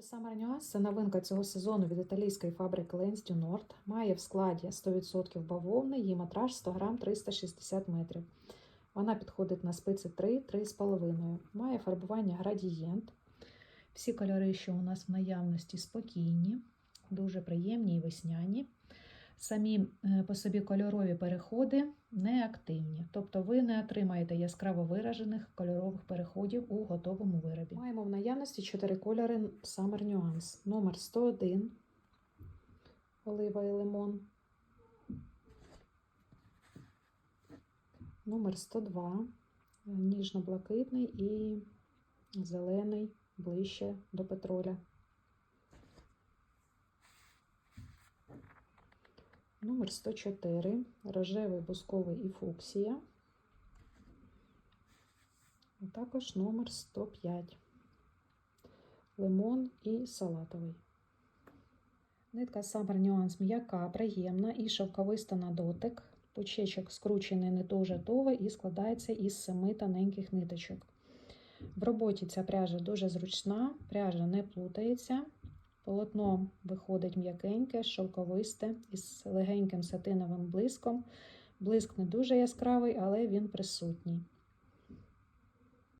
Summer Nuance – це новинка цього сезону від італійської фабрики Lens du Nord. Має в складі 100% бавовни, її матраж 100 грам 360 метрів. Вона підходить на спиці 3-3,5. Має фарбування градієнт. Всі кольори, що у нас в наявності, спокійні, дуже приємні і весняні. Самі е, по собі кольорові переходи не активні, тобто ви не отримаєте яскраво виражених кольорових переходів у готовому виробі. Маємо в наявності 4 кольори Summer Nuance. Номер 101 олива і лимон. Номер 102 ніжно-блакитний і зелений ближче до петроля. Номер 104, рожевий, бусковий і фуксія. А також номер 105, лимон і салатовий. Нитка Summer Nuance м'яка, приємна і шовковиста на дотик. Почечок скручений не дуже туго і складається із семи тоненьких ниточок. В роботі ця пряжа дуже зручна, пряжа не плутається. Полотно виходить м'якеньке, шовковисте із легеньким сатиновим блиском. Блиск не дуже яскравий, але він присутній.